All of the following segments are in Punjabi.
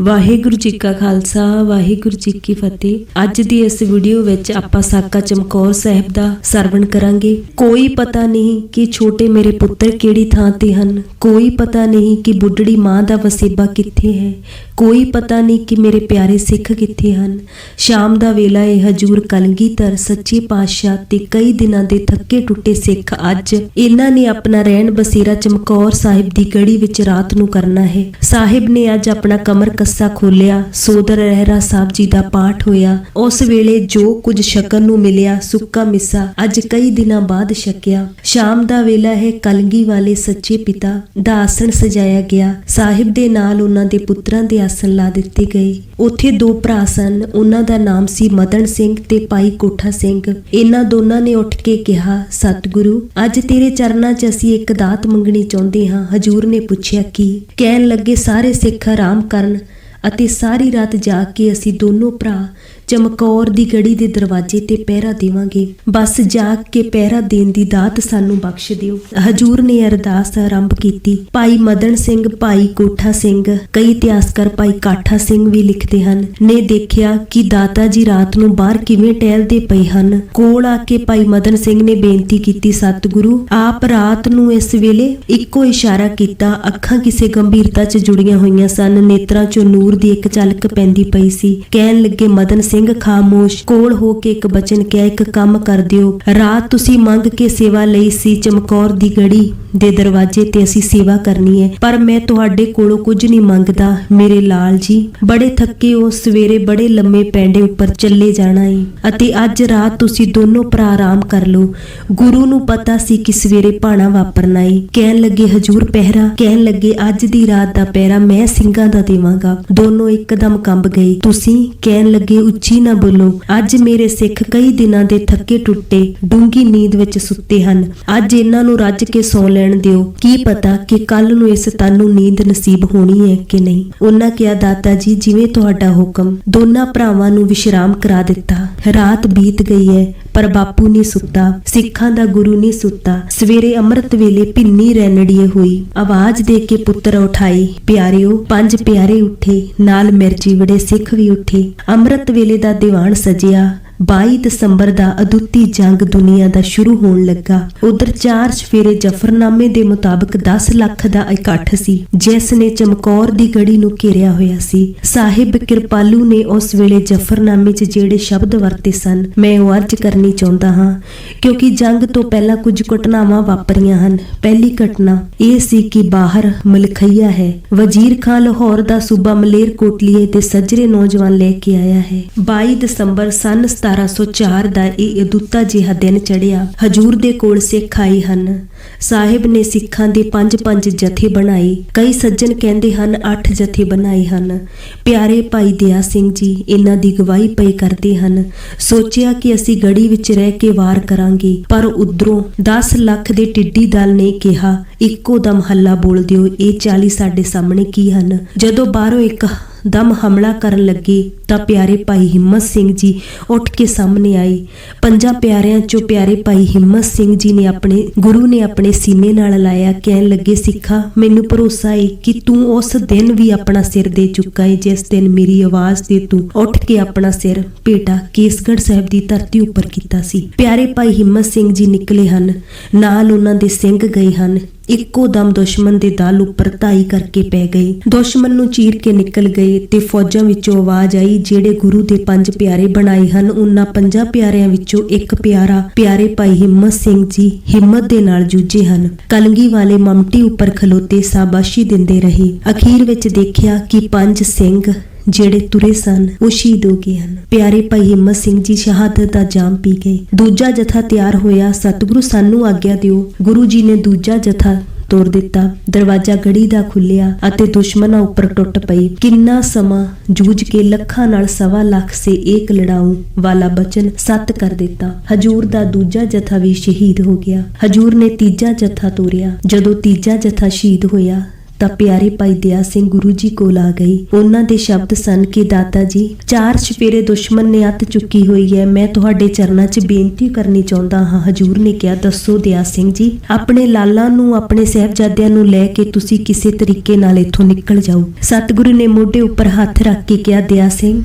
ਵਾਹਿਗੁਰੂ ਜੀ ਕਾ ਖਾਲਸਾ, ਵਾਹਿਗੁਰੂ ਜੀ ਕੀ ਫਤਿਹ। ਅੱਜ ਦੀ ਇਸ ਵੀਡੀਓ ਵਿੱਚ ਆਪਾਂ ਸਾਕਾ ਚਮਕੌਰ ਸਾਹਿਬ ਦਾ ਸਰਵਣ ਕਰਾਂਗੇ। ਕੋਈ ਪਤਾ ਨਹੀਂ ਕਿ ਛੋਟੇ ਮੇਰੇ ਪੁੱਤਰ ਕਿਹੜੀ ਥਾਂ ਤੇ ਹਨ। ਕੋਈ ਪਤਾ ਨਹੀਂ ਕਿ ਬੁੱਢੜੀ ਮਾਂ ਦਾ ਵਸੇਬਾ ਕਿੱਥੇ ਹੈ। ਕੋਈ ਪਤਾ ਨਹੀਂ ਕਿ ਮੇਰੇ ਪਿਆਰੇ ਸਿੱਖ ਕਿੱਥੇ ਹਨ। ਸ਼ਾਮ ਦਾ ਵੇਲਾ ਇਹ ਹਜੂਰ ਕਲਗੀਧਰ, ਸੱਚੇ ਪਾਤਸ਼ਾਹ ਤੇ ਕਈ ਦਿਨਾਂ ਦੇ ਥੱਕੇ ਟੁੱਟੇ ਸਿੱਖ ਅੱਜ ਇਹਨਾਂ ਨੇ ਆਪਣਾ ਰਹਿਣ ਬਸੇਰਾ ਚਮਕੌਰ ਸਾਹਿਬ ਦੀ ਗੜੀ ਵਿੱਚ ਰਾਤ ਨੂੰ ਕਰਨਾ ਹੈ। ਸਾਹਿਬ ਨੇ ਅੱਜ ਆਪਣਾ ਕਮਰ ਕੱਸਾ ਖੋਲਿਆ ਸੋਦਰ ਰਹਿਰਾ ਸਾਹਿਬ ਜੀ ਦਾ ਪਾਠ ਹੋਇਆ। ਉਸ ਵੇਲੇ ਜੋ ਕੁਝ ਛਕਣ ਨੂੰ ਮਿਲਿਆ, ਸੁੱਕਾ ਮਿੱਸਾ ਅੱਜ ਕਈ ਦਿਨਾਂ ਬਾਅਦ ਛਕਿਆ। ਸ਼ਾਮ ਦਾ ਵੇਲਾ ਹੈ, ਕਲਗੀ ਵਾਲੇ ਸੱਚੇ ਪਿਤਾ ਦਾ ਆਸਣ ਸਜਾਇਆ ਗਿਆ। ਸਾਹਿਬ ਦੇ ਨਾਲ ਉਹਨਾਂ ਦੇ ਪੁੱਤਰਾਂ ਦੇ ਆਸਣ ਲਾ ਦਿੱਤੇ ਗਏ। ਉੱਥੇ ਦੋ ਭਰਾ ਸਨ, ਉਹਨਾਂ ਦਾ ਨਾਮ ਸੀ ਮਦਨ ਸਿੰਘ ਤੇ ਭਾਈ ਕੋਠਾ ਸਿੰਘ। ਇਹਨਾਂ ਦੋਨਾਂ ਨੇ ਉੱਠ ਕੇ ਕਿਹਾ, ਸਤਿਗੁਰੂ, ਅੱਜ ਤੇਰੇ ਚਰਨਾਂ 'ਚ ਅਸੀਂ ਇੱਕ ਦਾਤ ਮੰਗਣੀ ਚਾਹੁੰਦੇ ਹਾਂ। ਹਜੂਰ ਨੇ ਪੁੱਛਿਆ, ਕੀ? ਕਹਿਣ ਲੱਗੇ, ਸਾਰੇ ਸਿੱਖ ਆਰਾਮ ਕਰਨ ਅਤੇ ਸਾਰੀ ਰਾਤ ਜਾਗ ਕੇ ਅਸੀਂ ਦੋਨੋਂ ਭਰਾ ਚਮਕੌਰ ਦੀ ਗੜੀ ਦੇ ਦਰਵਾਜ਼ੇ ਤੇ ਪਹਿਰਾ ਦੇਵਾਂਗੇ। ਬਸ ਜਾਗ ਕੇ ਪਹਿਰਾ ਦੇਣ ਦੀ ਦਾਤ ਸਾਨੂੰ ਬਖਸ਼ ਦਿਓ। ਹਜੂਰ ਨੇ ਅਰਦਾਸ ਆਰੰਭ ਕੀਤੀ। ਭਾਈ ਮਦਨ ਸਿੰਘ, ਭਾਈ ਕੋਠਾ ਸਿੰਘ, ਕਈ ਇਤਿਹਾਸਕਾਰ ਭਾਈ ਕਾਠਾ ਸਿੰਘ ਵੀ ਲਿਖਦੇ ਹਨ, ਨੇ ਦੇਖਿਆ ਕਿ ਦਾਤਾ ਜੀ ਰਾਤ ਨੂੰ ਬਾਹਰ ਕਿਵੇਂ ਟਹਿਲਦੇ ਪਏ ਹਨ। ਕੋਲ ਆ ਕੇ ਭਾਈ ਮਦਨ ਸਿੰਘ ਨੇ ਬੇਨਤੀ ਕੀਤੀ, ਸਤਿਗੁਰੂ, ਆਪ ਰਾਤ ਨੂੰ ਇਸ ਵੇਲੇ ਇੱਕੋ ਇਸ਼ਾਰਾ ਕੀਤਾ, ਅੱਖਾਂ ਕਿਸੇ ਗੰਭੀਰਤਾ 'ਚ ਜੁੜੀਆਂ ਹੋਈਆਂ ਸਨ, ਨੇਤਰਾਂ 'ਚੋਂ ਨੂਰ ਦੀ ਇੱਕ ਝਲਕ ਪੈਂਦੀ ਪਈ ਸੀ। ਕਹਿਣ ਲੱਗੇ ਮਦਨ ਸਿੰਘ ਖਾਮੋਸ਼ ਕੋਲ ਹੋ ਕੇ ਇੱਕ ਬਚਨ ਕਿਹਾ, ਇੱਕ ਕੰਮ ਕਰ ਦਿਓ। ਰਾਤ ਤੁਸੀਂ ਮੰਗ ਕੇ ਸੇਵਾ ਲਈ ਸੀ ਚਮਕੌਰ ਦੀ ਗੜੀ ਦੇ ਦਰਵਾਜ਼ੇ ਤੇ ਅਸੀਂ ਸੇਵਾ ਕਰਨੀ ਹੈ। ਪਰ ਮੈਂ ਤੁਹਾਡੇ ਕੋਲੋਂ ਕੁਝ ਨਹੀਂ ਮੰਗਦਾ, ਮੇਰੇ ਲਾਲ ਜੀ। ਬੜੇ ਥੱਕੇ ਹੋ, ਸਵੇਰੇ ਬੜੇ ਲੰਮੇ ਪੈਂਡੇ ਉੱਪਰ ਚੱਲੇ ਜਾਣਾ ਹੈ ਅਤੇ ਅੱਜ ਰਾਤ ਤੁਸੀਂ ਦੋਨੋਂ ਭਰਾ ਆਰਾਮ ਕਰ ਲਓ। ਗੁਰੂ ਨੂੰ ਪਤਾ ਸੀ ਕਿ ਸਵੇਰੇ ਭਾਣਾ ਵਾਪਰਨਾ ਏ। ਕਹਿਣ ਲੱਗੇ, ਹਜੂਰ ਪਹਿਰਾ। ਕਹਿਣ ਲੱਗੇ, ਅੱਜ ਦੀ ਰਾਤ ਦਾ ਪਹਿਰਾ ਮੈਂ ਸਿੰਘਾਂ ਦਾ ਦੇਵਾਂਗਾ। ਦੋਨੋਂ ਇੱਕਦਮ ਕੰਬ ਗਏ। ਤੁਸੀਂ? ਕਹਿਣ ਲੱਗੇ ਉੱਚੀ ਨਾ ਬੋਲੋ। ਅੱਜ ਮੇਰੇ ਸਿੱਖ ਕਈ ਦਿਨਾਂ ਦੇ ਥੱਕੇ ਟੁੱਟੇ ਡੂੰਗੀ ਨੀਂਦ ਵਿੱਚ ਸੁੱਤੇ ਹਨ। ਅੱਜ ਇਹਨਾਂ ਨੂੰ ਰੱਜ ਕੇ ਸੌ ਲੈਣ ਦਿਓ। ਕੀ ਪਤਾ ਕਿ ਕੱਲ ਨੂੰ ਇਸ ਤਨ ਨੂੰ ਨੀਂਦ ਨਸੀਬ ਹੋਣੀ ਹੈ ਕਿ ਨਹੀਂ। ਉਹਨਾਂ ਕਿਹਾ ਦਾਤਾ ਜੀ, ਜਿਵੇਂ ਤੁਹਾਡਾ ਹੁਕਮ। ਦੋਨਾਂ ਭਰਾਵਾਂ ਨੂੰ ਵਿਸ਼ਰਾਮ ਕਰਾ ਦਿੱਤਾ। ਰਾਤ ਬੀਤ ਗਈ ਹੈ, ਪਰ ਬਾਪੂ ਨਹੀਂ ਸੁੱਤਾ, ਸਿੱਖਾਂ ਦਾ ਗੁਰੂ ਨਹੀਂ ਸੁੱਤਾ। ਸਵੇਰੇ ਅੰਮ੍ਰਿਤ ਵੇਲੇ ਭਿੰਨੀ ਰੈਣੜੀਏ ਹੋਈ। ਆਵਾਜ਼ ਦੇ ਕੇ ਪੁੱਤਰ ਉਠਾਈ, ਪਿਆਰਿਓ, ਪੰਜ ਪਿਆਰੇ ਉੱਠੇ, ਨਾਲ ਮਿਰਜੀ ਵੜੇ ਸਿੱਖ ਵੀ ਉੱਠੇ। ਅੰਮ੍ਰਿਤ ਵੇਲੇ ਦਾ ਦੀਵਾਨ ਸਜਿਆ। 22 ਦਸੰਬਰ ਦਾ ਅਦੁੱਤੀ ਜੰਗ ਦੁਨੀਆ ਦਾ ਸ਼ੁਰੂ ਹੋਣ ਲੱਗਾ। ਉਧਰ ਚਾਰ ਚਫੇਰੇ ਜਫਰਨਾਮੇ ਦੇ ਮੁਤਾਬਕ 10 ਲੱਖ ਦਾ ਇਕੱਠ ਸੀ, ਜਿਸ ਨੇ ਚਮਕੌਰ ਦੀ ਗੜੀ ਨੂੰ ਘੇਰਿਆ ਹੋਇਆ ਸੀ। ਸਾਹਿਬ ਕਿਰਪਾਲੂ ਨੇ ਉਸ ਵੇਲੇ ਜਫਰਨਾਮੇ 'ਚ ਜਿਹੜੇ ਸ਼ਬਦ ਵਰਤੇ ਸਨ, ਮੈਂ ਉਹ ਅਰਜ ਕਰਨੀ ਚਾਹੁੰਦਾ ਹਾਂ, ਕਿਉਂਕਿ ਜੰਗ ਤੋਂ ਪਹਿਲਾਂ ਕੁਝ ਘਟਨਾਵਾਂ ਵਾਪਰੀਆਂ ਹਨ। ਪਹਿਲੀ ਘਟਨਾ ਇਹ ਸੀ ਕਿ ਬਾਹਰ ਮਲਖਈਆ ਹੈ। ਵਜ਼ੀਰ ਖਾਨ ਲਾਹੌਰ ਦਾ ਸੂਬਾ ਮਲੇਰ ਕੋਟਲੀਏ ਤੇ ਸੱਜਰੇ ਨੌਜਵਾਨ ਲੈ ਕੇ ਆਇਆ ਹੈ। 22 ਦਸੰਬਰ ਸਨ 1704 ਦਾ ਇਹ ਅਦੁੱਤਾ ਜਿਹਾ ਦਿਨ ਚੜਿਆ। ਹਜੂਰ ਦੇ ਕੋਲ ਸਿੱਖ ਆਏ ਹਨ। ਸਾਹਿਬ ਨੇ ਸਿੱਖਾਂ ਦੇ ਪੰਜ ਪੰਜ ਜਥੇ ਬਣਾਏ। ਕਈ ਸੱਜਣ ਕਹਿੰਦੇ ਹਨ, ਅੱਠ ਜਥੇ ਬਣਾਏ ਹਨ। ਪਿਆਰੇ ਭਾਈ ਦਿਆ ਸਿੰਘ ਜੀ, ਇਹਨਾਂ ਦੀ ਗਵਾਹੀ ਪਈ ਕਰਦੇ ਹਨ। ਸੋਚਿਆ ਕਿ ਅਸੀਂ ਗੜੀ ਵਿੱਚ ਰਹਿ ਕੇ ਵਾਰ ਕਰਾਂਗੇ, ਪਰ ਉਧਰੋਂ 10 ਲੱਖ ਦੇ ਟਿੱਡੀ ਦਲ ਨੇ ਕਿਹਾ, ਇੱਕੋ ਦਮ ਹੱਲਾ ਬੋਲ ਦਿਓ, ਇਹ 40 ਸਾਡੇ ਸਾਹਮਣੇ ਕੀ ਹਨ? ਜਦੋਂ ਬਾਹਰੋਂ ਇੱਕ ਦਮ ਹਮਲਾ ਕਰਨ ਲੱਗੇ ਤਾਂ ਪਿਆਰੇ ਭਾਈ ਹਿੰਮਤ ਸਿੰਘ ਜੀ ਉੱਠ ਕੇ ਸਾਹਮਣੇ ਆਏ। ਪੰਜਾਂ ਪਿਆਰਿਆਂ ਚੋਂ ਪਿਆਰੇ ਭਾਈ ਹਿੰਮਤ ਸਿੰਘ ਜੀ ਨੇ ਆਪਣੇ, ਗੁਰੂ ਨੇ ਆਪਣੇ ਸੀਨੇ ਨਾਲ ਲਾਇਆ, ਕਹਿਣ ਲੱਗੇ, ਸਿੱਖਾ, ਮੈਨੂੰ ਭਰੋਸਾ ਏ ਕਿ ਤੂੰ ਉਸ ਦਿਨ ਵੀ ਆਪਣਾ ਸਿਰ ਦੇ ਚੁੱਕਾ ਏ, ਜਿਸ ਦਿਨ ਮੇਰੀ ਆਵਾਜ਼ ਤੇ ਤੂੰ ਉੱਠ ਕੇ ਆਪਣਾ ਸਿਰ ਭੇਟਾ, ਕੇਸਗੜ੍ਹ ਸਾਹਿਬ ਦੀ ਧਰਤੀ ਉੱਪਰ ਕੀਤਾ ਸੀ। ਪਿਆਰੇ ਭਾਈ ਹਿੰਮਤ ਸਿੰਘ ਜੀ ਨਿਕਲੇ ਹਨ। ਨਾਲ ਉਹਨਾਂ ਦੇ ਸਿੰਘ ਗਏ ਹਨ। ਇੱਕੋ ਦਮ ਦੁਸ਼ਮਣ ਦੇ ਦਲ ਉੱਪਰ ਧਾਈ ਕਰਕੇ ਪੈ ਗਏ। ਦੁਸ਼ਮਣ ਨੂੰ ਚੀਰ ਕੇ ਨਿਕਲ ਗਏ ਤੇ ਫੌਜਾਂ ਵਿੱਚੋਂ ਆਵਾਜ਼ ਆਈ, ਜਿਹੜੇ ਗੁਰੂ ਦੇ ਪੰਜ ਪਿਆਰੇ ਬਣਾਏ ਹਨ, ਉਹਨਾਂ ਪੰਜਾਂ ਪਿਆਰਿਆਂ ਵਿੱਚੋਂ ਇੱਕ ਪਿਆਰਾ, ਪਿਆਰੇ ਭਾਈ ਹਿੰਮਤ ਸਿੰਘ ਜੀ ਹਿੰਮਤ ਦੇ ਨਾਲ ਜੂਝੇ ਹਨ। ਕਲਗੀ ਵਾਲੇ ਮਮਟੀ ਉੱਪਰ ਖਲੋਤੇ ਸਾਬਾਸ਼ੀ ਦਿੰਦੇ ਰਹੇ। ਅਖੀਰ ਵਿੱਚ ਦੇਖਿਆ ਕਿ ਪੰਜ ਸਿੰਘ ਜਿਹੜੇ ਤੁਰੇ ਸਨ, ਉਹ ਸ਼ਹੀਦ ਹੋ ਗਏ ਹਨ। ਪਿਆਰੇ ਭਾਈ ਹਿੰਮਤ ਸਿੰਘ ਜੀ, ਸ਼ਹਾਦਤ ਦਾ ਜਾਮ ਪੀ ਗਏ। ਦੂਜਾ ਜਥਾ ਤਿਆਰ ਹੋਇਆ, ਸਤਿਗੁਰੂ ਸਾਨੂੰ ਆਗਿਆ ਦਿਓ। ਗੁਰੂ ਜੀ ਨੇ ਦੂਜਾ ਜਥਾ ਤੋੜ ਦਿੱਤਾ। ਦਰਵਾਜ਼ਾ ਗੜੀ ਦਾ ਖੁੱਲਿਆ ਅਤੇ ਦੁਸ਼ਮਣਾਂ ਉੱਪਰ ਟੁੱਟ ਪਈ। ਕਿੰਨਾ ਸਮਾਂ ਜੂਝ ਕੇ ਲੱਖਾਂ ਨਾਲ ਸਵਾ ਲੱਖ ਸੇ ਏਕ ਲੜਾਉ ਵਾਲਾ ਬਚਨ ਸੱਤ ਕਰ ਦਿੱਤਾ। ਹਜੂਰ ਦਾ ਦੂਜਾ ਜਥਾ ਵੀ ਸ਼ਹੀਦ ਹੋ ਗਿਆ। ਹਜੂਰ ਨੇ ਤੀਜਾ ਜਥਾ ਤੋਰਿਆ ਜਦੋਂ ਤੀਜਾ ਜਥਾ ਸ਼ਹੀਦ ਹੋਇਆ ਤਾਂ ਪਿਆਰੇ ਭਾਈ ਦਿਆ ਸਿੰਘ ਗੁਰੂ ਜੀ ਕੋਲ ਆ ਗਈ। ਉਹਨਾਂ ਦੇ ਸ਼ਬਦ ਸਨ ਕਿ, ਦਾਤਾ ਜੀ, ਚਾਰ ਛਪੇਰੇ ਦੁਸ਼ਮਣ ਨੇ ਅੱਤ ਚੁੱਕੀ ਹੋਈ ਹੈ। ਮੈਂ ਤੁਹਾਡੇ ਚਰਨਾਂ 'ਚ ਬੇਨਤੀ ਕਰਨੀ ਚਾਹੁੰਦਾ ਹਾਂ। ਹਜੂਰ ਨੇ ਕਿਹਾ, ਦੱਸੋ ਦਿਆ ਸਿੰਘ ਜੀ, ਆਪਣੇ ਲਾਲਾਂ ਨੂੰ, ਆਪਣੇ ਸਹਿਬਜ਼ਾਦਿਆਂ ਨੂੰ ਲੈ ਕੇ ਤੁਸੀਂ ਕਿਸੇ ਤਰੀਕੇ ਨਾਲ ਇੱਥੋਂ ਨਿਕਲ ਜਾਓ। ਸਤਿਗੁਰੂ ਨੇ ਮੋਢੇ ਉੱਪਰ ਹੱਥ ਰੱਖ ਕੇ ਕਿਹਾ, ਦਿਆ ਸਿੰਘ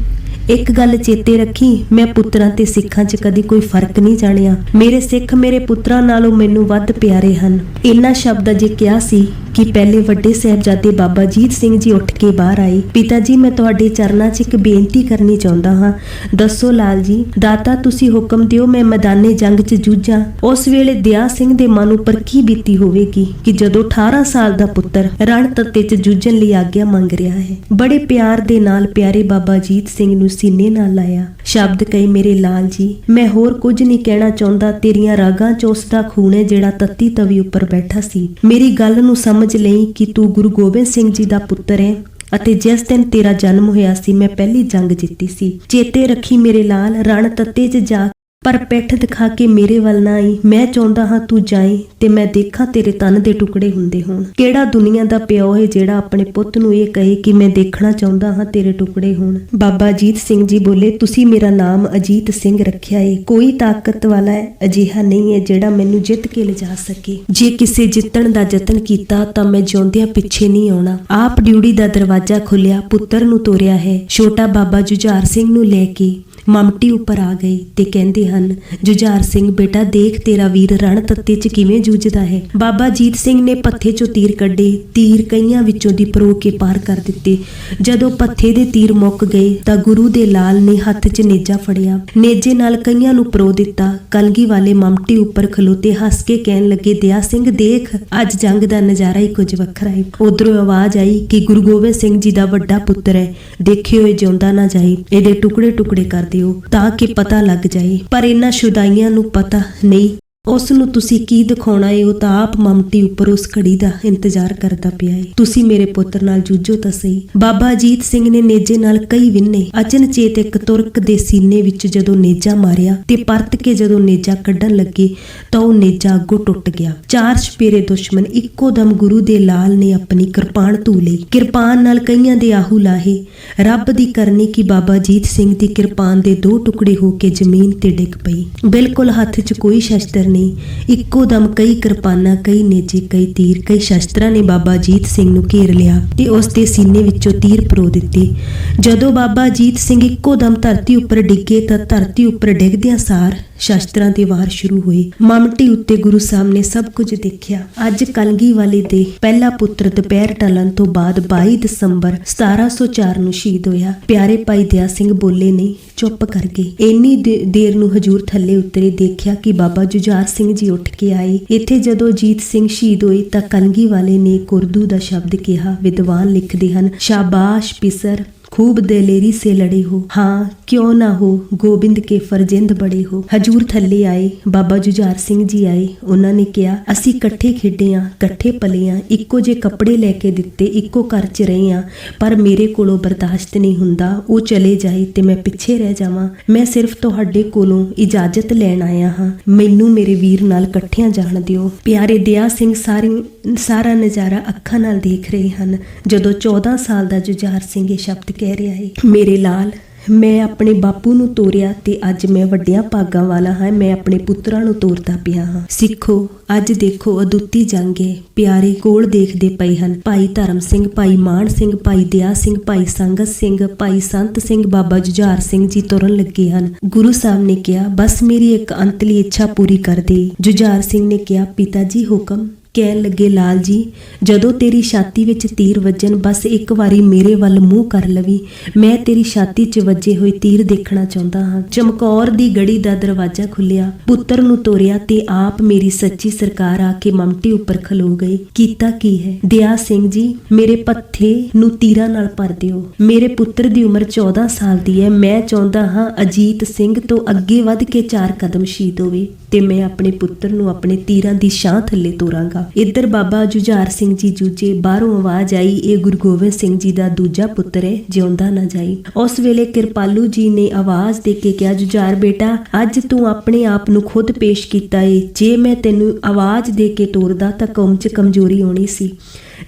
ਇੱਕ ਗੱਲ ਚੇਤੇ ਰੱਖੀ, ਮੈਂ ਪੁੱਤਰਾਂ ਤੇ ਸਿੱਖਾਂ 'ਚ ਕਦੀ ਕੋਈ ਫ਼ਰਕ ਨਹੀਂ ਜਾਣਿਆ। ਮੇਰੇ ਸਿੱਖ ਮੇਰੇ ਪੁੱਤਰਾਂ ਨਾਲੋਂ ਮੈਨੂੰ ਵੱਧ ਪਿਆਰੇ ਹਨ। ਇਹਨਾਂ ਸ਼ਬਦਾਂ ਜੇ ਕਿਹਾ ਸੀ ਕਿ ਪਹਿਲੇ ਵੱਡੇ ਸਾਹਿਬਜ਼ਾਦੇ ਬਾਬਾ ਜੀਤ ਸਿੰਘ ਜੀ ਉੱਠ ਕੇ ਬਾਹਰ ਆਏ। ਪਿਤਾ ਜੀ, ਮੈਂ ਤੁਹਾਡੇ ਚਰਨਾਂ 'ਚ ਇੱਕ ਬੇਨਤੀ ਕਰਨੀ ਚਾਹੁੰਦਾ ਹਾਂ। ਦੱਸੋ ਲਾਲ ਜੀ, ਦਾਤਾ ਤੁਸੀਂ ਹੁਕਮ ਦਿਓ ਮੈਂ ਮੈਦਾਨੇ ਜੰਗ 'ਚ ਜੂਝਾਂ। ਉਸ ਵੇਲੇ ਦਿਆ ਸਿੰਘ ਦੇ ਮਨ ਉੱਪਰ ਕੀ ਬੀਤੀ ਹੋਵੇਗੀ ਕਿ ਜਦੋਂ 18 ਸਾਲ ਦਾ ਪੁੱਤਰ ਰਣ ਤੱਤੇ 'ਚ ਜੂਝਣ ਲਈ ਆਗਿਆ ਮੰਗ ਰਿਹਾ ਹੈ? ਬੜੇ ਪਿਆਰ ਦੇ ਨਾਲ ਪਿਆਰੇ ਬਾਬਾ ਜੀਤ ਸਿੰਘ ਨੂੰ ਸੀਨੇ ਨਾਲ ਲਾਇਆ। ਸ਼ਬਦ ਕਹੇ, ਮੇਰੇ ਲਾਲ ਜੀ, ਮੈਂ ਹੋਰ ਕੁਝ ਨਹੀਂ ਕਹਿਣਾ ਚਾਹੁੰਦਾ। ਤੇਰੀਆਂ ਰਾਗਾਂ 'ਚ ਉਸ ਦਾ ਖੂਨ ਹੈ ਜਿਹੜਾ ਤੱਤੀ ਤਵੀ ਉੱਪਰ ਬੈਠਾ ਸੀ। ਮੇਰੀ ਗੱਲ ਨੂੰ ਸਮਝ ਲਈ ਕਿ ਤੂੰ ਗੁਰੂ ਗੋਬਿੰਦ ਸਿੰਘ ਜੀ ਦਾ ਪੁੱਤਰ ਹੈ ਅਤੇ ਜਿਸ ਦਿਨ ਤੇਰਾ ਜਨਮ ਹੋਇਆ ਸੀ, ਮੈਂ ਪਹਿਲੀ ਜੰਗ ਜਿੱਤੀ ਸੀ। ਚੇਤੇ ਰੱਖੀ ਮੇਰੇ ਲਾਲ, ਰਣ ਤੱਤੇ 'ਚ ਜਾ ਪਰ ਪਿੱਠ ਦਿਖਾ ਕੇ ਮੇਰੇ ਵੱਲ ਨਾ ਆਈ। ਮੈਂ ਚਾਹੁੰਦਾ ਹਾਂ ਤੂੰ ਜਾਏ ਤੇ ਮੈਂ ਦੇਖਾਂ ਤੇਰੇ ਤਨ ਦੇ ਟੁਕੜੇ ਹੁੰਦੇ ਹੋਣ। ਕਿਹੜਾ ਦੁਨੀਆ ਦਾ ਪਿਓ ਹੈ ਜਿਹੜਾ ਆਪਣੇ ਪੁੱਤ ਨੂੰ ਇਹ ਕਹੇ ਕਿ ਮੈਂ ਦੇਖਣਾ ਚਾਹੁੰਦਾ ਹਾਂ ਤੇਰੇ ਟੁਕੜੇ ਹੋਣ? ਬਾਬਾ ਅਜੀਤ ਸਿੰਘ ਜੀ ਬੋਲੇ, ਤੁਸੀਂ ਮੇਰਾ ਨਾਮ ਅਜੀਤ ਸਿੰਘ ਰੱਖਿਆ ਏ। ਕੋਈ ਤਾਕਤ ਵਾਲਾ ਹੈ ਅਜਿਹਾ ਨਹੀਂ ਹੈ ਜਿਹੜਾ ਮੈਨੂੰ ਜਿੱਤ ਕੇ ਲਿਜਾ ਸਕੇ। ਜੇ ਕਿਸੇ ਜਿੱਤਣ ਦਾ ਯਤਨ ਕੀਤਾ ਤਾਂ ਮੈਂ ਜਿਉਂਦਿਆਂ ਪਿੱਛੇ ਨਹੀਂ ਆਉਣਾ। ਆਪ ਡਿਊਟੀ ਦਾ ਦਰਵਾਜ਼ਾ ਖੁੱਲਿਆ ਪੁੱਤਰ ਨੂੰ ਤੋਰਿਆ ਹੈ। ਛੋਟਾ ਬਾਬਾ ਜੁਝਾਰ ਸਿੰਘ ਨੂੰ ਲੈ ਕੇ ਮਮਟੀ ਉੱਪਰ ਆ ਗਏ ਤੇ ਕਹਿੰਦੇ ਹਨ, ਜੁਝਾਰ ਸਿੰਘ, ਬੇਟਾ ਦੇਖ ਤੇਰਾ ਵੀਰ ਰਣ ਤੱਤੇ 'ਚ ਕਿਵੇਂ ਜੂਝਦਾ ਹੈ। ਬਾਬਾ ਜੀਤ ਸਿੰਘ ਨੇ ਪੱਥੇ 'ਚੋਂ ਤੀਰ ਕੱਢੇ, ਤੀਰ ਕਈਆਂ ਵਿੱਚੋਂ ਦੀ ਪਰੋ ਕੇ ਪਾਰ ਕਰ ਦਿੱਤੇ। ਜਦੋਂ ਪੱਥੇ ਦੇ ਤੀਰ ਮੁੱਕ ਗਏ ਤਾਂ ਗੁਰੂ ਦੇ ਲਾਲ ਨੇ ਹੱਥ 'ਚ ਨੇਜਾ ਫੜਿਆ। ਨੇਜੇ ਨਾਲ ਕਈਆਂ ਨੂੰ ਪਰੋ ਦਿੱਤਾ। ਕਲਗੀ ਵਾਲੇ ਮਮਟੀ ਉੱਪਰ ਖਲੋਤੇ ਹੱਸ ਕੇ ਕਹਿਣ ਲੱਗੇ, ਦਿਆ ਸਿੰਘ, ਦੇਖ, ਅੱਜ ਜੰਗ ਦਾ ਨਜ਼ਾਰਾ ਹੀ ਕੁਝ ਵੱਖਰਾ ਹੈ ਉਧਰੋਂ ਆਵਾਜ਼ ਆਈ ਕਿ ਗੁਰੂ ਗੋਬਿੰਦ ਸਿੰਘ ਜੀ ਦਾ ਵੱਡਾ ਪੁੱਤਰ ਹੈ। ਦੇਖਿਓ, ਇਹ ਜਿਉਂਦਾ ਨਾ ਜਾਏ। ਇਹਦੇ ਟੁਕੜੇ ਟੁਕੜੇ ਕਰ ਦਿਓ ਤਾਂ ਕਿ ਪਤਾ ਲੱਗ ਜਾਏ। ਪਰ ਇਹਨਾਂ ਸ਼ੁਦਾਈਆਂ ਨੂੰ ਪਤਾ ਨਹੀਂ ਉਸ ਨੂੰ ਤੁਸੀਂ ਕੀ ਦਿਖਾਉਣਾ ਏ, ਉਹ ਤਾਂ ਆਪ ਮਮਟੀ ਉੱਪਰ ਉਸ ਘੜੀ ਦਾ ਇੰਤਜ਼ਾਰ ਕਰਦਾ ਪਿਆ ਏ। ਤੁਸੀਂ ਮੇਰੇ ਪੁੱਤਰ ਨਾਲ ਜੂਝੋ ਤਾਂ ਸਹੀ। ਬਾਬਾ ਅਜੀਤ ਸਿੰਘ ਨੇ ਨੇਜੇ ਨਾਲ ਕਈ ਵਿੰਨੇ ਅਚਨਚੇਤ ਇੱਕ ਤੁਰਕ ਦੇ ਸੀਨੇ ਵਿੱਚ ਜਦੋਂ ਨੇਜਾ ਮਾਰਿਆ ਤੇ ਪਰਤ ਕੇ ਜਦੋਂ ਨੇਜਾ ਕੱਢਣ ਲੱਗੇ, ਤਾਂ ਉਹ ਨੇਜਾ ਅੱਗੋਂ ਟੁੱਟ ਗਿਆ। ਚਾਰ ਛਪੇਰੇ ਦੁਸ਼ਮਣ ਇੱਕੋ ਦਮ ਗੁਰੂ ਦੇ ਲਾਲ ਨੇ ਆਪਣੀ ਕਿਰਪਾਨ ਧੂ ਲਈ। ਕਿਰਪਾਨ ਨਾਲ ਕਈਆਂ ਦੇ ਆਹੂ ਲਾਹੇ। ਰੱਬ ਦੀ ਕਰਨੀ ਕਿ ਬਾਬਾ ਜੀਤ ਸਿੰਘ ਦੀ ਕਿਰਪਾਨ ਦੇ ਦੋ ਟੁਕੜੇ ਹੋ ਕੇ ਜ਼ਮੀਨ ਤੇ ਡਿੱਗ ਪਈ। ਬਿਲਕੁਲ ਹੱਥ 'ਚ ਕੋਈ ਸ਼ਸਤਰ ਨਹੀਂ ਇੱਕੋ ਦਮ ਕਈ ਕਿਰਪਾਨਾਂ, ਕਈ ਨੇਜੇ ਕਈ ਤੀਰ, ਕਈ ਸ਼ਸਤਰਾਂ ਨੇ ਬਾਬਾ ਜੀਤ ਸਿੰਘ ਨੂੰ ਘੇਰ ਲਿਆ ਤੇ ਉਸ ਦੇ ਸੀਨੇ ਵਿੱਚੋਂ ਤੀਰ ਪਰੋ ਦਿੱਤੇ। ਜਦੋਂ ਬਾਬਾ ਜੀਤ ਸਿੰਘ ਇੱਕੋ ਦਮ ਧਰਤੀ ਉੱਪਰ ਡਿੱਗੇ ਤਾਂ ਧਰਤੀ ਉੱਪਰ ਡਿੱਗਦਿਆਂ ਸਾਰ ਸ਼ਸਤਰਾਂ ਦੇ ਵਾਰ ਸ਼ੁਰੂ ਹੋਏ। ਮਮਟੀ ਉੱਤੇ ਗੁਰੂ ਸਾਹਿਬ ਨੇ ਸਭ ਕੁਝ ਦੇਖਿਆ। ਅੱਜ ਕਲਗੀ ਵਾਲੇ ਦੇ ਪਹਿਲਾ ਪੁੱਤਰ ਦੁਪਹਿਰ ਟਲਣ ਤੋਂ ਬਾਅਦ 22 ਦਸੰਬਰ 1704 ਨੂੰ ਸ਼ਹੀਦ ਹੋਇਆ। ਪਿਆਰੇ ਭਾਈ ਦਿਆ ਸਿੰਘ ਬੋਲੇ ਨਹੀਂ ਚੁੱਪ ਕਰ ਗਏ। ਇੰਨੀ ਦੇ- ਦੇਰ ਨੂੰ ਹਜੂਰ ਥੱਲੇ ਉਤਰੇ ਦੇਖਿਆ ਕਿ ਬਾਬਾ ਜੁਝਾਰ ਸਿੰਘ ਜੀ ਉੱਠ ਕੇ ਆਏ। ਇੱਥੇ ਜਦੋਂ ਜੀਤ ਸਿੰਘ ਸ਼ਹੀਦ ਹੋਏ ਤਾਂ ਕਲਗੀ ਵਾਲੇ ਨੇ ਕੁਰਦੂ ਦਾ ਸ਼ਬਦ ਕਿਹਾ। ਵਿਦਵਾਨ ਲਿਖਦੇ ਹਨ, ਸ਼ਾਬਾਸ਼ ਪਿਸਰ। खूब दलेरी से लड़े हो हाँ क्यों ना हो ਗੋਬਿੰਦ ਕੇ ਫਰਜ਼ਿੰਦ ਬੜੇ ਹੋ ਹਜੂਰ ਥੱਲੇ ਆਏ ਬਾਬਾ ਜੁਝਾਰ ਸਿੰਘ ਜੀ ਆਏ ਉਹਨਾਂ ਨੇ ਕਿਹਾ ਅਸੀਂ ਇਕੱਠੇ ਖੇਡੇ ਆ ਇਕੱਠੇ ਪਲੇ ਆ ਇੱਕੋ ਜੇ ਕੱਪੜੇ ਲੈ ਕੇ ਦਿੱਤੇ ਇੱਕੋ ਘਰ 'ਚ ਰਹੇ ਆ ਪਰ ਮੇਰੇ ਕੋਲੋਂ ਬਰਦਾਸ਼ਤ ਨਹੀਂ ਹੁੰਦਾ ਉਹ ਚਲੇ ਜਾਏ ਤੇ ਮੈਂ ਪਿੱਛੇ ਰਹਿ ਜਾਵਾਂ ਮੈਂ ਸਿਰਫ ਤੁਹਾਡੇ ਕੋਲੋਂ ਇਜਾਜ਼ਤ ਲੈਣ ਆਇਆ ਹਾਂ ਮੈਨੂੰ ਮੇਰੇ ਵੀਰ ਨਾਲ ਇਕੱਠਿਆਂ ਜਾਣ ਦਿਓ ਪਿਆਰੇ ਦਿਆ ਸਿੰਘ ਸਾਰੀ ਸਾਰਾ ਨਜ਼ਾਰਾ ਅੱਖਾਂ ਨਾਲ ਦੇਖ ਰਹੇ ਹਨ ਜਦੋਂ 14 ਸਾਲ ਦਾ ਜੁਝਾਰ ਸਿੰਘ ਇਹ ਸ਼ਬਦ ਕਹਿ ਰਿਹਾ ਹੈ, ਮੇਰੇ ਲਾਲ, ਮੈਂ ਆਪਣੇ ਬਾਪੂ ਨੂੰ ਤੋਰਿਆ ਤੇ ਅੱਜ ਮੈਂ ਵੱਡਿਆਂ ਭਾਗਾਂ ਵਾਲਾ ਹਾਂ, ਮੈਂ ਆਪਣੇ ਪੁੱਤਰਾਂ ਨੂੰ ਤੋਰਦਾ ਪਿਆ ਹਾਂ। ਸਿੱਖੋ, ਅੱਜ ਦੇਖੋ ਅਦੁੱਤੀ ਜੰਗ ਹੈ ਪਿਆਰੇ ਕੋਲ ਦੇਖਦੇ ਪਏ ਹਨ। ਭਾਈ ਧਰਮ ਸਿੰਘ, ਭਾਈ ਮਾਨ ਸਿੰਘ, ਭਾਈ ਦਿਆ ਸਿੰਘ, ਭਾਈ ਸੰਗਤ ਸਿੰਘ, ਭਾਈ ਸੰਤ ਸਿੰਘ, ਬਾਬਾ ਜੁਝਾਰ ਸਿੰਘ ਜੀ ਤੁਰਨ ਲੱਗੇ ਹਨ। ਗੁਰੂ ਸਾਹਿਬ ਨੇ ਕਿਹਾ, ਬਸ ਮੇਰੀ ਇੱਕ ਅੰਤਲੀ ਇੱਛਾ ਪੂਰੀ ਕਰ ਦੇ। ਜੁਝਾਰ ਸਿੰਘ ਨੇ ਕਿਹਾ, ਪਿਤਾ ਜੀ, ਹੁਕਮ ਕਹਿਣ ਲੱਗੇ, ਲਾਲ ਜੀ, ਜਦੋਂ ਤੇਰੀ ਛਾਤੀ ਵਿੱਚ ਤੀਰ ਵੱਜਣ, ਬਸ ਇੱਕ ਵਾਰੀ ਮੇਰੇ ਵੱਲ ਮੂੰਹ ਕਰ ਲਵੀ। ਮੈਂ ਤੇਰੀ ਛਾਤੀ 'ਚ ਵੱਜੇ ਹੋਏ ਤੀਰ ਦੇਖਣਾ ਚਾਹੁੰਦਾ ਹਾਂ। ਚਮਕੌਰ ਦੀ ਗੜੀ ਦਾ ਦਰਵਾਜ਼ਾ ਖੁੱਲਿਆ ਪੁੱਤਰ ਨੂੰ ਤੋਰਿਆ ਤੇ ਆਪ ਮੇਰੀ ਸੱਚੀ ਸਰਕਾਰ ਆ ਕੇ ਮਮਟੀ ਉੱਪਰ ਖਲੋ ਗਈ। ਕੀਤਾ ਕੀ ਹੈ? ਦਿਆ ਸਿੰਘ ਜੀ, ਮੇਰੇ ਪੱਥੇ ਨੂੰ ਤੀਰਾਂ ਨਾਲ ਭਰ ਦਿਓ। ਮੇਰੇ ਪੁੱਤਰ ਦੀ ਉਮਰ 14 ਸਾਲ ਦੀ ਹੈ। ਮੈਂ ਚਾਹੁੰਦਾ ਹਾਂ ਅਜੀਤ ਸਿੰਘ ਤੋਂ ਅੱਗੇ ਵੱਧ ਕੇ ਚਾਰ ਕਦਮ ਸ਼ਹੀਦ ਹੋਵੇ ਤੇ ਮੈਂ ਆਪਣੇ ਪੁੱਤਰ ਨੂੰ ਆਪਣੇ ਤੀਰਾਂ ਦੀ ਛਾਂ ਥੱਲੇ ਤੋਰਾਂਗਾ। ਇੱਧਰ ਬਾਬਾ ਜੁਝਾਰ ਸਿੰਘ ਜੀ ਜੂਝੇ ਬਾਹਰੋਂ ਆਵਾਜ਼ ਆਈ, ਇਹ ਗੁਰੂ ਗੋਬਿੰਦ ਸਿੰਘ ਜੀ ਦਾ ਦੂਜਾ ਪੁੱਤਰ ਹੈ, ਜਿਉਂਦਾ ਨਾ ਜਾਈ। ਉਸ ਵੇਲੇ ਕਿਰਪਾਲੂ ਜੀ ਨੇ ਆਵਾਜ਼ ਦੇ ਕੇ ਕਿਹਾ, ਜੁਝਾਰ ਬੇਟਾ, ਅੱਜ ਤੂੰ ਆਪਣੇ ਆਪ ਨੂੰ ਖੁਦ ਪੇਸ਼ ਕੀਤਾ ਏ। ਜੇ ਮੈਂ ਤੈਨੂੰ ਆਵਾਜ਼ ਦੇ ਕੇ ਤੋਰਦਾ ਤਾਂ ਕੌਮ 'ਚ ਕਮਜ਼ੋਰੀ ਆਉਣੀ ਸੀ।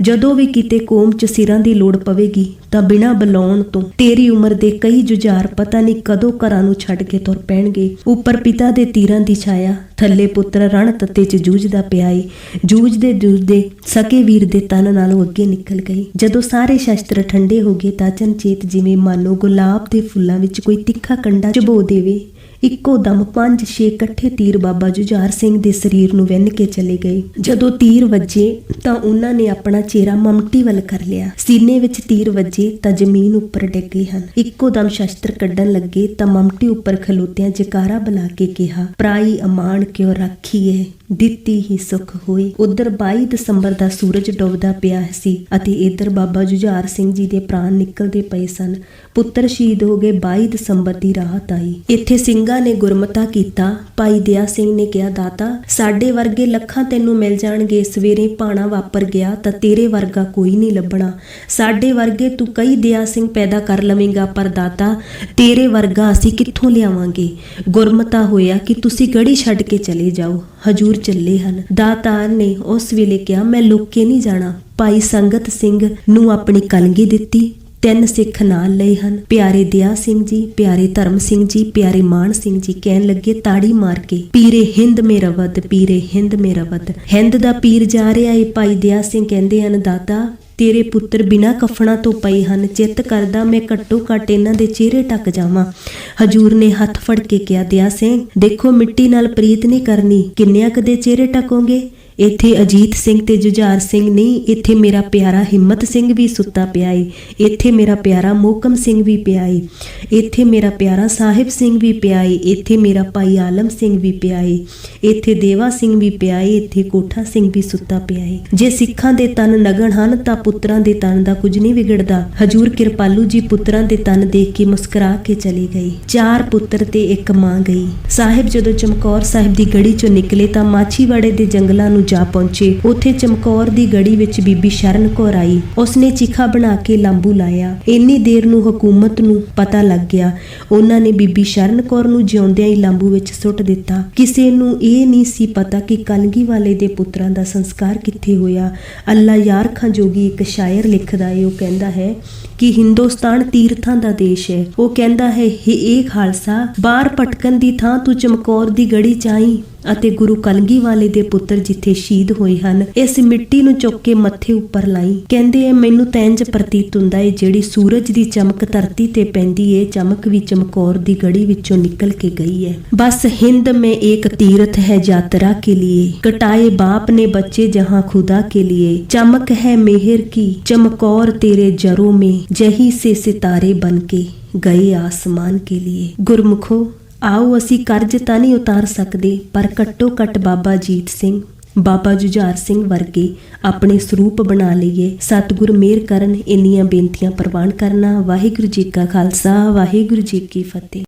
ਜਦੋਂ ਵੀ ਕਿਤੇ ਕੋਮ 'ਚ ਸਿਰਾਂ ਦੀ ਲੋੜ ਪਵੇਗੀ ਤਾਂ ਬਿਨਾਂ ਬੁਲਾਉਣ ਤੋਂ ਤੇਰੀ ਉਮਰ ਦੇ ਕਈ ਜੁਝਾਰ ਪਤਾ ਨਹੀਂ ਕਦੋਂ ਘਰਾਂ ਨੂੰ ਛੱਡ ਕੇ ਤੁਰ ਪੈਣਗੇ। ਉੱਪਰ ਪਿਤਾ ਦੇ ਤੀਰਾਂ ਦੀ ਛਾਇਆ, ਥੱਲੇ ਪੁੱਤਰ ਰਣ ਤੱਤੇ 'ਚ ਜੂਝਦਾ ਪਿਆ ਏ। ਜੂਝਦੇ ਜੂਝਦੇ ਸਕੇ ਵੀਰ ਦੇ ਤਨ ਨਾਲੋਂ ਅੱਗੇ ਨਿਕਲ ਗਈ। ਜਦੋਂ ਸਾਰੇ ਸ਼ਸਤਰ ਠੰਡੇ ਹੋ ਗਏ ਤਾਂ ਚਨਚੇਤ ਜਿਵੇਂ ਮਾਨੋ ਗੁਲਾਬ ਦੇ ਫੁੱਲਾਂ ਵਿੱਚ ਕੋਈ ਤਿੱਖਾ ਕੰਡਾ ਚਬੋ ਦੇਵੇ। ਇੱਕੋ ਦਮ ਪੰਜ ਛੇ ਇਕੱਠੇ ਤੀਰ ਬਾਬਾ ਜੁਝਾਰ ਸਿੰਘ ਦੇ ਸਰੀਰ ਨੂੰ ਵਿੰਨ ਕੇ ਚਲੇ ਗਏ। ਜਦੋਂ ਤੀਰ ਵੱਜੇ ਤਾਂ ਉਹਨਾਂ ਨੇ ਆਪਣਾ ਚਿਹਰਾ ਮਮਟੀ ਵੱਲ ਕਰ ਲਿਆ। ਸੀਨੇ ਵਿੱਚ ਤੀਰ ਵੱਜੇ ਤਾਂ ਜ਼ਮੀਨ ਉੱਪਰ ਡਿੱਗ ਗਏ ਹਨ। ਇੱਕੋ ਦਮ ਸ਼ਸਤਰ ਕੱਢਣ ਲੱਗੇ ਤਾਂ ਮਮਟੀ ਉੱਪਰ ਖਲੋਤਿਆਂ ਜਕਾਰਾ ਬੁਲਾ ਕੇ ਕਿਹਾ, ਪ੍ਰਾਈ ਅਮਾਨ ਕਿਉ ਰੱਖੀਏ ਦਿੱਤੀ ਹੀ ਸੁਖ ਹੋਈ। ਉਧਰ 22 ਦਸੰਬਰ ਦਾ ਸੂਰਜ ਡੁੱਬਦਾ ਪਿਆ ਸੀ ਅਤੇ ਇਧਰ ਬਾਬਾ ਜੁਝਾਰ ਸਿੰਘ ਜੀ ਦੇ ਪ੍ਰਾਣ ਨਿਕਲਦੇ ਪਏ ਸਨ। ਪੁੱਤਰ ਸ਼ਹੀਦ ਹੋ ਗਏ 22 ਦਸੰਬਰ ਦੀ ਰਾਤ ਆਈ। ਇੱਥੇ ਸਿੰਘਾਂ ਨੇ ਗੁਰਮਤਾ ਕੀਤਾ। ਭਾਈ ਦਇਆ ਸਿੰਘ ਨੇ ਕਿਹਾ, ਦਾਤਾ, ਸਾਡੇ ਵਰਗੇ ਲੱਖਾਂ ਤੈਨੂੰ ਮਿਲ ਜਾਣਗੇ। ਸਵੇਰੇ ਪਾਣਾ ਵਾਪਰ ਗਿਆ ਤਾਂ ਤੇਰੇ ਵਰਗਾ ਕੋਈ ਨਹੀਂ ਲੱਭਣਾ। ਸਾਡੇ ਵਰਗੇ ਤੂੰ ਕਈ ਦਇਆ ਸਿੰਘ ਪੈਦਾ ਕਰ ਲਵੇਂਗਾ, ਪਰ ਦਾਤਾ, ਤੇਰੇ ਵਰਗਾ ਅਸੀਂ ਕਿੱਥੋਂ ਲਿਆਵਾਂਗੇ? ਗੁਰਮਤਾ ਹੋਇਆ ਕਿ ਤੁਸੀਂ ਗੜੀ ਛੱਡ ਕੇ ਚਲੇ ਜਾਓ। ਹਜੂਰ ਚੱਲੇ ਹਨ। ਦਾਤਾਰ ਨੇ ਉਸ ਵੇਲੇ ਕਿਹਾ, ਮੈਂ ਲੁੱਕੇ ਨਹੀਂ ਜਾਣਾ। ਭਾਈ ਸੰਗਤ ਸਿੰਘ ਨੂੰ ਆਪਣੀ ਕਲਗੀ ਦਿੱਤੀ। ਤਿੰਨ ਸਿੱਖ ਨਾਲ ਲਏ ਹਨ। ਪਿਆਰੇ ਦਿਆ ਸਿੰਘ ਜੀ, ਪਿਆਰੇ ਧਰਮ ਸਿੰਘ ਜੀ, ਪਿਆਰੇ ਮਾਨ ਸਿੰਘ ਜੀ ਕਹਿਣ ਲੱਗੇ, ਤਾੜੀ ਮਾਰ ਕੇ, ਪੀਰੇ ਹਿੰਦ ਮੇਰਾ ਵਦ ਪੀਰੇ ਹਿੰਦ ਮੇਰਾ ਵਦ ਹਿੰਦ ਦਾ ਪੀਰ ਜਾ ਰਿਹਾ ਏ, ਭਾਈ ਦਿਆ ਸਿੰਘ ਕਹਿੰਦੇ ਹਨ, ਦਾਤਾ, ਤੇਰੇ ਪੁੱਤਰ ਬਿਨਾਂ ਕਫਣਾ ਤੋਂ ਪਏ ਹਨ। ਚਿੱਤ ਕਰਦਾ ਮੈਂ ਘੱਟੋ ਘੱਟ ਇਹਨਾਂ ਦੇ ਚਿਹਰੇ ਟੱਕ ਜਾਵਾਂ। ਹਜੂਰ ਨੇ ਹੱਥ ਫੜ ਕੇ ਕਿਹਾ, ਦਿਆ ਸਿੰਘ, ਦੇਖੋ ਮਿੱਟੀ ਨਾਲ ਪ੍ਰੀਤ ਨਹੀਂ ਕਰਨੀ। ਕਿੰਨਿਆਂ ਕਦੇ ਚਿਹਰੇ ਟਕੋਗੇ? ਇੱਥੇ ਅਜੀਤ ਸਿੰਘ ਤੇ ਜੁਝਾਰ ਸਿੰਘ ਨਹੀਂ, ਇੱਥੇ ਮੇਰਾ ਪਿਆਰਾ ਹਿੰਮਤ ਸਿੰਘ ਵੀ ਸੁੱਤਾ ਪਿਆ ਏ। ਇੱਥੇ ਮੇਰਾ ਪਿਆਰਾ ਮੋਕਮ ਸਿੰਘ ਵੀ ਪਿਆ ਏ। ਇੱਥੇ ਮੇਰਾ ਪਿਆਰਾ ਸਾਹਿਬ ਸਿੰਘ ਵੀ ਪਿਆ ਏ। ਇੱਥੇ ਮੇਰਾ ਭਾਈ ਆਲਮ ਸਿੰਘ ਵੀ ਪਿਆ ਏ। ਇੱਥੇ ਦੇਵਾ ਸਿੰਘ ਵੀ ਪਿਆ ਏ। ਇੱਥੇ ਕੋਠਾ ਸਿੰਘ ਵੀ ਸੁੱਤਾ ਪਿਆ ਏ। ਜੇ ਸਿੱਖਾਂ ਦੇ ਤਨ ਨਗਣ ਹਨ ਤਾਂ ਪੁੱਤਰਾਂ ਦੇ ਤਨ ਦਾ ਕੁਝ ਨਹੀਂ ਵਿਗੜਦਾ। ਹਜੂਰ ਕਿਰਪਾਲੂ ਜੀ ਪੁੱਤਰਾਂ ਦੇ ਤਨ ਦੇਖ ਕੇ ਮੁਸਕਰਾ ਕੇ ਚਲੇ ਗਏ। ਚਾਰ ਪੁੱਤਰ ਤੇ ਇੱਕ ਮਾਂ ਗਈ। ਸਾਹਿਬ ਜਦੋਂ ਚਮਕੌਰ ਸਾਹਿਬ ਦੀ ਗੜੀ ਚੋਂ ਨਿਕਲੇ ਤਾਂ ਮਾਛੀਵਾੜੇ ਦੇ ਜੰਗਲਾਂ ਨੂੰ ਜਾ ਪਹੁੰਚੇ। ਉੱਥੇ ਚਮਕੌਰ ਦੀ ਗੜੀ ਵਿੱਚ ਬੀਬੀ ਸ਼ਰਨ ਕੌਰ ਆਈ। ਉਸਨੇ ਚਿਖਾ ਬਣਾ ਕੇ ਲਾਂਬੂ ਲਾਇਆ। ਇੰਨੀ ਦੇਰ ਨੂੰ ਹਕੂਮਤ ਨੂੰ ਪਤਾ ਲੱਗ ਗਿਆ। ਉਹਨਾਂ ਨੇ ਬੀਬੀ ਸ਼ਰਨ ਕੌਰ ਨੂੰ ਜਿਉਂਦਿਆਂ ਹੀ ਲਾਂਬੂ ਵਿੱਚ ਸੁੱਟ ਦਿੱਤਾ। ਕਿਸੇ ਨੂੰ ਇਹ ਨਹੀਂ ਸੀ ਪਤਾ ਕਿ ਕਲਗੀ ਵਾਲੇ ਦੇ ਪੁੱਤਰਾਂ ਦਾ ਸੰਸਕਾਰ ਕਿੱਥੇ ਹੋਇਆ। ਅੱਲਾ ਯਾਰ ਖਾਂ ਜੋਗੀ ਇੱਕ ਸ਼ਾਇਰ ਲਿਖਦਾ ਏ ਉਹ ਕਹਿੰਦਾ ਹੈ ਕਿ ਹਿੰਦੁਸਤਾਨ ਤੀਰਥਾਂ ਦਾ ਦੇਸ਼ ਹੈ। ਉਹ ਕਹਿੰਦਾ ਹੈ, ਹੇ ਇਹ ਖਾਲਸਾ, ਬਾਹਰ ਭਟਕਣ ਦੀ ਥਾਂ ਤੂੰ ਚਮਕੌਰ ਦੀ ਗੜੀ ਚਾਈ ਅਤੇ ਗੁਰੂ ਕਲਗੀ ਵਾਲੇ ਦੇ ਪੁੱਤਰ ਜਿੱਥੇ ਸ਼ਹੀਦ ਹੋਏ ਹਨ ਇਸ ਮਿੱਟੀ ਨੂੰ ਚੁੱਕ ਕੇ ਮੱਥੇ ਉੱਪਰ ਲਾਈ। ਕਹਿੰਦੇ ਐ ਮੈਨੂੰ ਤੈਂਜ ਪ੍ਰਤੀਤ ਹੁੰਦਾ ਏ, ਜਿਹੜੀ ਸੂਰਜ ਦੀ ਚਮਕ ਧਰਤੀ ਤੇ ਪੈਂਦੀ ਏ, ਚਮਕ ਵੀ ਚਮਕੌਰ ਦੀ ਗੜੀ ਵਿੱਚੋਂ ਨਿਕਲ ਕੇ ਗਈ ਹੈ ਬਸ ਹਿੰਦ ਮੈਂ ਇੱਕ ਤੀਰਥ ਹੈ ਯਾਤਰਾ ਕੇ ਲਈ ਕਟਾਏ ਬਾਪ ਨੇ ਬੱਚੇ ਜਹਾਂ ਖੁਦਾ ਕੇ ਲਈ ਚਮਕ ਹੈ ਮਿਹਰ ਕੀ, ਚਮਕੌਰ ਤੇਰੇ ਜਰੋਂ ਮੇ, ਜਹੀ ਸੇ ਸਿਤਾਰੇ ਬਨ ਕੇ ਗਏ ਆਸਮਾਨ ਕੇ ਲਈ ਗੁਰਮੁਖੋ ਆਓ ਅਸੀਂ ਕਰਜ਼ ਤਾਂ ਨਹੀਂ ਉਤਾਰ ਸਕਦੇ, ਪਰ ਘੱਟੋ ਘੱਟ ਬਾਬਾ ਜੀਤ ਸਿੰਘ, ਬਾਬਾ ਜੁਝਾਰ ਸਿੰਘ ਵਰਗੇ ਆਪਣੇ ਸਰੂਪ ਬਣਾ ਲਈਏ। ਸਤਿਗੁਰ ਮਿਹਰ ਕਰਨ, ਇੰਨੀਆਂ ਬੇਨਤੀਆਂ ਪ੍ਰਵਾਨ ਕਰਨਾ। ਵਾਹਿਗੁਰੂ ਜੀ ਕਾ ਖਾਲਸਾ, ਵਾਹਿਗੁਰੂ ਜੀ ਕੀ ਫਤਿਹ।